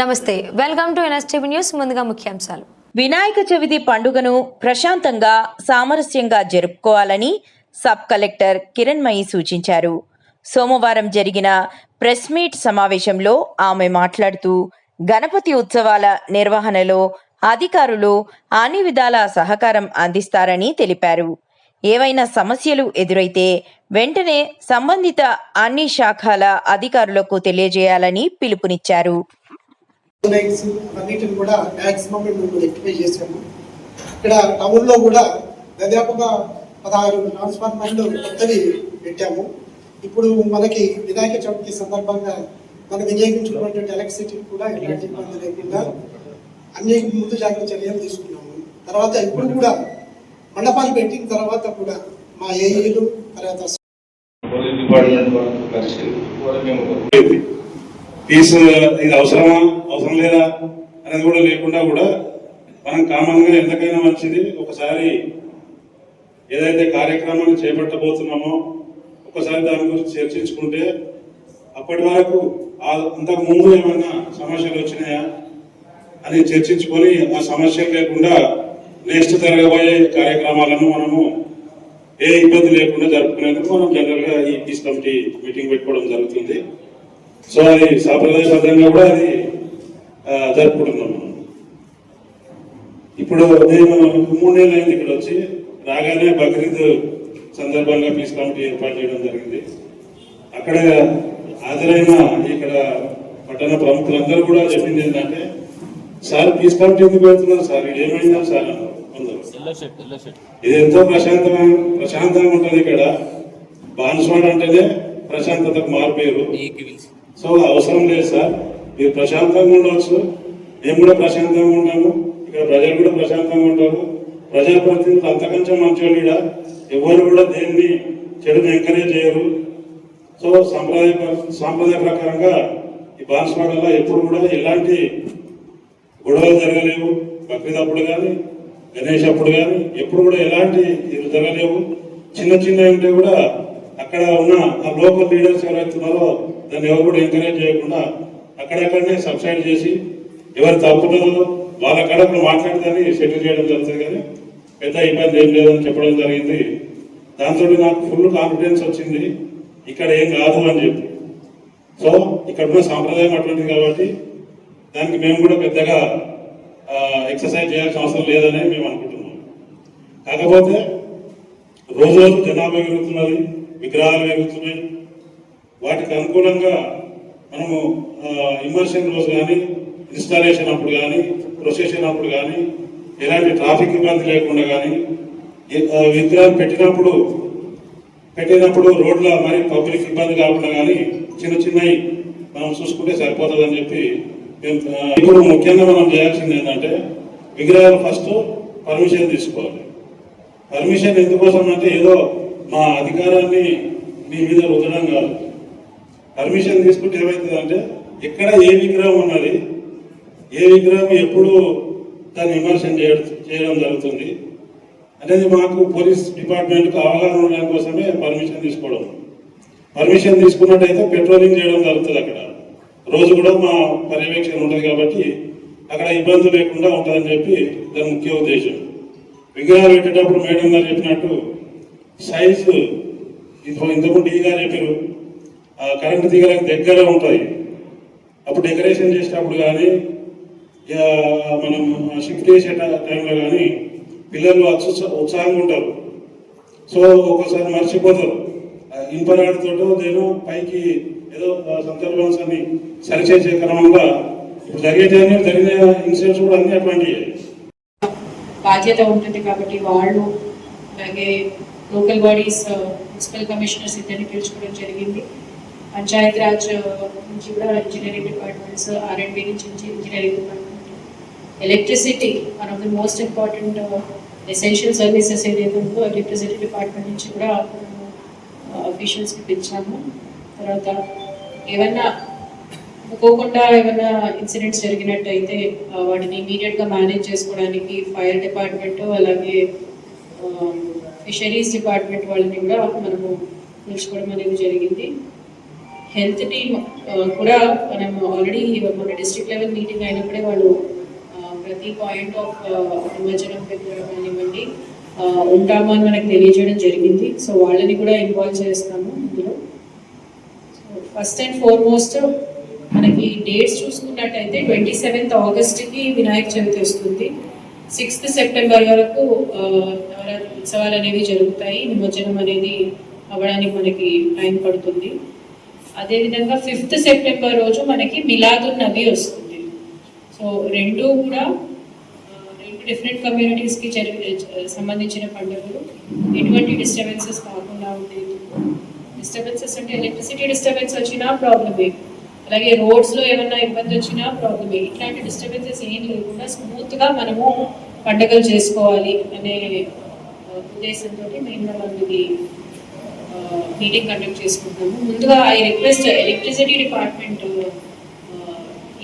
నమస్తే welcome to NSTV news ముందుగా ముఖ్యాంశాలు. వినాయక చవితి పండుగను ప్రశాంతంగా సామరస్యంగా జరుపుకోవాలని సబ్ కలెక్టర్ కిరణ్మయి సూచించారు. సోమవారం జరిగిన ప్రెస్ మీట్ సమావేశంలో ఆమె మాట్లాడుతూ గణపతి ఉత్సవాల నిర్వహణలో అధికారులు అన్ని విధాల సహకారం అందిస్తారని తెలిపారు. ఏవైనా సమస్యలు ఎదురైతే వెంటనే సంబంధిత అన్ని శాఖల అధికారులకు తెలియజేయాలని పిలుపునిచ్చారు. లైట్స్ అన్నిటిని కూడా మ్యాక్సిమం మేము రెక్టిఫై చేసాము. ఇక్కడ టౌన్లో కూడా దాదాపుగా పదహారు ట్రాన్స్ఫార్మర్లు కొత్తవి పెట్టాము. ఇప్పుడు మనకి వినాయక చవితి సందర్భంగా మనం వినియోగించుకున్నటువంటి ఎలక్ట్రిసిటీ కూడా ఎలాంటి ఇబ్బంది లేకుండా అన్ని ముందు జాగ్రత్త చర్యలు తీసుకున్నాము. తర్వాత ఇప్పుడు కూడా మండపాలు పెట్టిన తర్వాత కూడా మా ఏఈలు తర్వాత ఫీజు ఇది అవసరమా? అవసరం లేదా? అనేది కూడా లేకుండా కూడా మనం కామన్గా ఎంతకైనా మంచిది ఒకసారి ఏదైతే కార్యక్రమాన్ని చేపట్టబోతున్నామో ఒకసారి దాని గురించి చర్చించుకుంటే అప్పటి వరకు అంతకు ముందు ఏమైనా సమస్యలు వచ్చినాయా అని చర్చించుకొని ఆ సమస్యలు లేకుండా నెక్స్ట్ జరగబోయే కార్యక్రమాలను మనము ఏ ఇబ్బంది లేకుండా జరుపుకునేందుకు మనం జనరల్గా ఈ పీస్ కమిటీ మీటింగ్ పెట్టుకోవడం జరుగుతుంది. సో అది సాంప్రదాయబద్ధంగా కూడా అది జరుపుకుంటున్నాం ఇప్పుడు నేను మూడేళ్ళు అయింది ఇక్కడ వచ్చి. రాగానే బక్రీద్ సందర్భంగా పీస్ కమిటీ ఏర్పాటు చేయడం జరిగింది. అక్కడ హాజరైన ఇక్కడ పట్టణ ప్రముఖులందరూ కూడా చెప్పింది ఏంటంటే సార్ పీస్ కమిటీ ఎందుకు పెడుతున్నారు? సార్ ఇది ఏమైందా సార్ అన్నారు ఇది ఎంతో ప్రశాంతంగా ప్రశాంతంగా ఉంటుంది ఇక్కడ. బాన్స్వాడ అంటేనే ప్రశాంతతకు మారిపోయారు సో అవసరం లేదు సార్. మీరు ప్రశాంతంగా ఉండవచ్చు మేము కూడా ప్రశాంతంగా ఉంటాము. ఇక్కడ ప్రజలు కూడా ప్రశాంతంగా ఉంటారు. ప్రజాప్రతినిధులు అంతకంటే మంచోళ్ళు ఈడ. ఎవరు కూడా దేన్ని చెడుని ఎంకరేజ్ చేయరు. సో సాంప్రదాయ సాంప్రదాయ ప్రకారంగా ఈ బాన్స్వాడలో ఎప్పుడు కూడా ఎలాంటి గొడవలు జరగలేవు. బక్రీద్ అప్పుడు కానీ గణేష్ అప్పుడు కానీ ఎప్పుడు కూడా ఎలాంటి ఇది జరగలేవు. చిన్న చిన్న ఉంటే కూడా అక్కడ ఉన్న ఆ లోకల్ లీడర్స్ ఎవరైతే ఉన్నారో దాన్ని ఎవరు కూడా ఎంకరేజ్ చేయకుండా అక్కడక్కడనే సబ్సైడ్ చేసి ఎవరు తప్పుతున్నారో వాళ్ళ కడపలు మాట్లాడదని సెటిల్ చేయడం జరుగుతుంది కానీ పెద్ద ఇబ్బంది ఏం లేదని చెప్పడం జరిగింది. దాంతో నాకు ఫుల్ కాన్ఫిడెన్స్ వచ్చింది ఇక్కడ ఏం కాదు అని చెప్పి. సో ఇక్కడ ఉన్న సాంప్రదాయం అటువంటిది కాబట్టి దానికి మేము కూడా పెద్దగా ఎక్సర్సైజ్ చేయాల్సిన అవసరం లేదని మేము అనుకుంటున్నాం. కాకపోతే రోజు రోజు జనాభా పెరుగుతున్నది. విగ్రహాలు పెరుగుతున్నాయి వాటికి అనుకూలంగా మనము ఇమర్షన్ రోజు కానీ ఇన్స్టాలేషన్ అప్పుడు కానీ ప్రొసెషన్ అప్పుడు కానీ ఎలాంటి ట్రాఫిక్ ఇబ్బంది లేకుండా కానీ విగ్రహం పెట్టినప్పుడు పెట్టినప్పుడు రోడ్ల మరి పబ్లిక్ ఇబ్బంది కాకుండా కానీ చిన్న చిన్నవి మనం చూసుకుంటే సరిపోతుందని చెప్పి ఇప్పుడు ముఖ్యంగా మనం చేయాల్సింది ఏంటంటే విగ్రహాలు ఫస్ట్ పర్మిషన్ తీసుకోవాలి. పర్మిషన్ ఎందుకోసం అంటే ఏదో మా అధికారాన్ని మీ మీద రుద్దడం కాదు. పర్మిషన్ తీసుకుంటే ఏమవుతుందంటే ఎక్కడ ఏ విగ్రహం ఉన్నది ఏ విగ్రహం ఎప్పుడు దాన్ని విమర్శన చేయడం చేయడం జరుగుతుంది. అనేది మాకు పోలీస్ డిపార్ట్మెంట్కి అవగాహన ఉండడం కోసమే పర్మిషన్ తీసుకోవడం. పర్మిషన్ తీసుకున్నట్టయితే పెట్రోలింగ్ చేయడం జరుగుతుంది అక్కడ. రోజు కూడా మా పర్యవేక్షణ ఉంటుంది కాబట్టి అక్కడ ఇబ్బంది లేకుండా ఉంటుందని చెప్పి దాని ముఖ్య ఉద్దేశం. విగ్రహాలు పెట్టేటప్పుడు మేడం గారు చెప్పినట్టు సైజు ఇప్పుడు ఇంతకుముందు డీ చెప్పారు ఆ కరెంట్ తీగలకు దగ్గర ఉంటాయి. అప్పుడు డెకరేషన్ చేసేటప్పుడు కానీ ఇక మనం షిఫ్ట్ చేసే టైంలో కానీ పిల్లలు అత్యుత్సా- ఉత్సాహంగా ఉంటారు. సో ఒక్కోసారి మర్చిపోతారు. ఆ నేను పైకి ఏదో సందర్భాన్ని సరిచేసే క్రమంలో ఇప్పుడు జరిగేటన్నీ జరిగిన ఇన్సిడెంట్స్ కూడా అన్ని అటువంటివి బాధ్యత ఉంటుంది కాబట్టి వాళ్ళు అలాగే local bodies uh, municipal commissioners ఇద్దరిని పిలుచుకోవడం జరిగింది. పంచాయత్ రాజ్ uh, నుంచి కూడా engineering departments R and B నుంచి engineering department electricity one of the most important essential services ఏదైతే ఉందో ఎలక్ట్రిసిటీ డిపార్ట్మెంట్ నుంచి కూడా uh, అఫీషియల్స్కి పిలిచాము. తర్వాత ఏమన్నా అనుకోకుండా ఏమైనా ఇన్సిడెంట్స్ జరిగినట్టయితే ఆ, వాటిని ఇమీడియట్గా మేనేజ్ చేసుకోవడానికి ఫైర్ డిపార్ట్మెంట్ అలాగే um, ఫిషరీస్ డిపార్ట్మెంట్ వాళ్ళని కూడా మనము పిలుచుకోవడం అనేది జరిగింది. హెల్త్ టీమ్ కూడా మనం ఆల్రెడీ మన డిస్ట్రిక్ట్ లెవెల్ మీటింగ్ అయినప్పుడే వాళ్ళు ప్రతి పాయింట్ ఆఫ్ నిమజ్జనం దగ్గర కానివ్వండి ఉంటాము అని మనకు తెలియజేయడం జరిగింది. సో వాళ్ళని కూడా ఇన్వాల్వ్ చేస్తాము ఇందులో. ఫస్ట్ అండ్ ఫార్మోస్ట్ మనకి డేట్స్ చూసుకున్నట్టయితే ట్వంటీ సెవెంత్ ఆగస్ట్కి వినాయక చవితి వస్తుంది. సిక్స్త్ సెప్టెంబర్ వరకు నవరాత్రి ఉత్సవాలు అనేవి జరుగుతాయి. నిమజ్జనం అనేది అవ్వడానికి మనకి టైం పడుతుంది. అదేవిధంగా ఫిఫ్త్ సెప్టెంబర్ రోజు మనకి మిలాదున్ నబీ వస్తుంది. సో రెండు కూడా రెండు డిఫరెంట్ కమ్యూనిటీస్కి జరిగి సంబంధించిన పండుగలు. ఎటువంటి డిస్టర్బెన్సెస్ కాకుండా ఉండేందుకు డిస్టర్బెన్సెస్ అంటే ఎలక్ట్రిసిటీ డిస్టర్బెన్స్ వచ్చినా ప్రాబ్లమే అలాగే రోడ్స్లో ఏమన్నా ఇబ్బంది వచ్చినా ప్రాబ్లమే ఇట్లాంటి డిస్టర్బెన్సెస్ ఏం లేకుండా స్మూత్గా మనము పండుగలు చేసుకోవాలి అనే ఉద్దేశంతో మేము మనది మీటింగ్ కండక్ట్ చేసుకుంటాము. ముందుగా ఐ రిక్వెస్ట్ ఎలక్ట్రిసిటీ డిపార్ట్మెంట్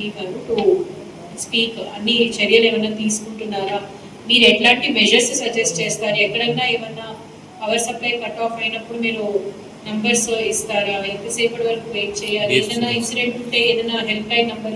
ఈ గారు టు స్పీక్ అన్ని చర్యలు ఏమైనా తీసుకుంటున్నారా? మీరు ఎట్లాంటి మెజర్స్ సజెస్ట్ చేస్తారు? ఎక్కడన్నా ఏమన్నా పవర్ సప్లై కట్ ఆఫ్ అయినప్పుడు మీరు నంబర్స్ ఇస్తారా. ఎంతసేపటి వరకు వెయిట్ చేయాలి? ఏదైనా ఇన్సిడెంట్ ఉంటే ఏదైనా హెల్ప్ లైన్ నంబర్